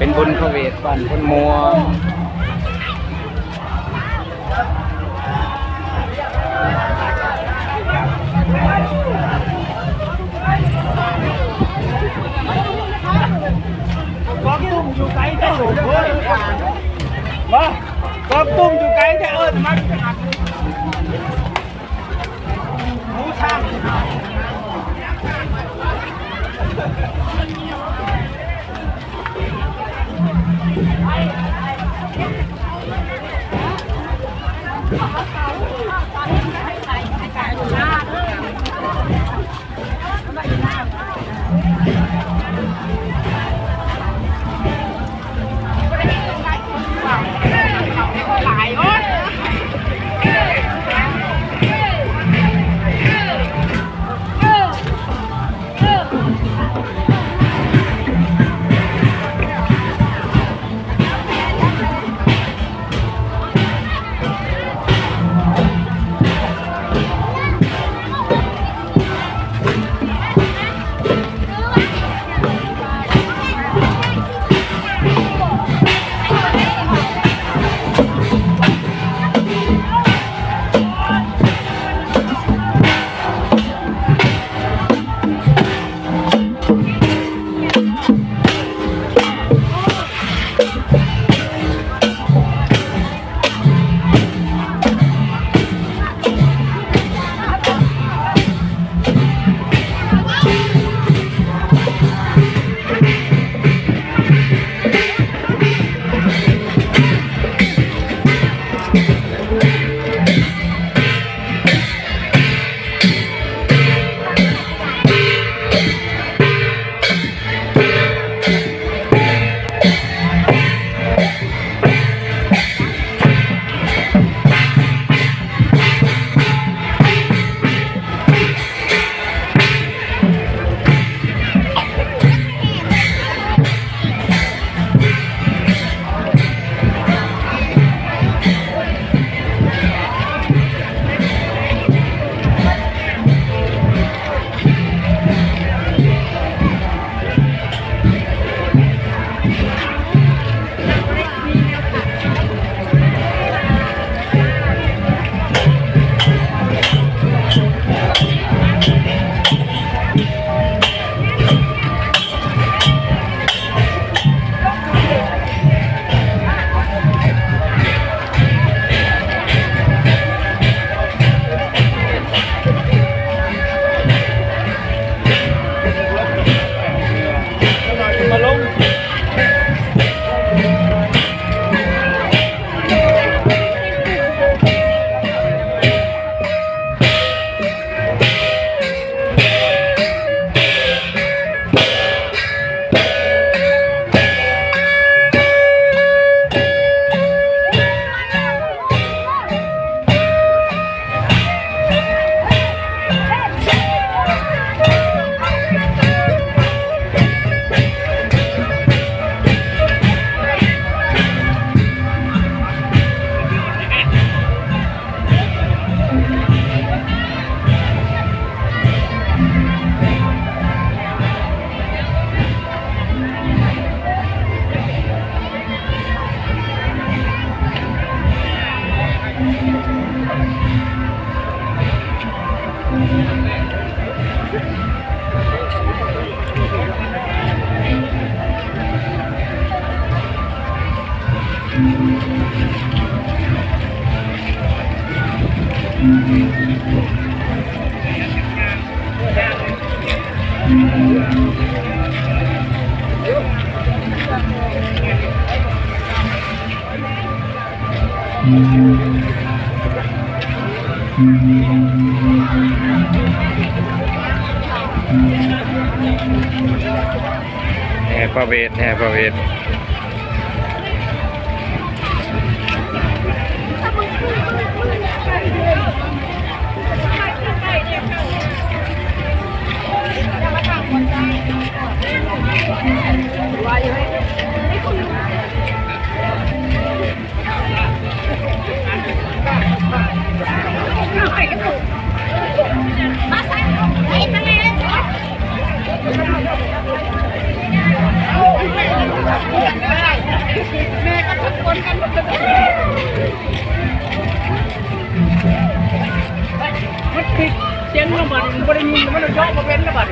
เป็นบุญพระเวทบ้านพ้นมัว có tung อยู่ไกลแท้โอ้โหมาก็ตุ้มอยู่ไกลแท้เออมันหมูช่าง แห่ประเวทแห่ประเวท Thank you. บัดมันบ่ได้ยินมันย่อมาเป็นแล้วบัด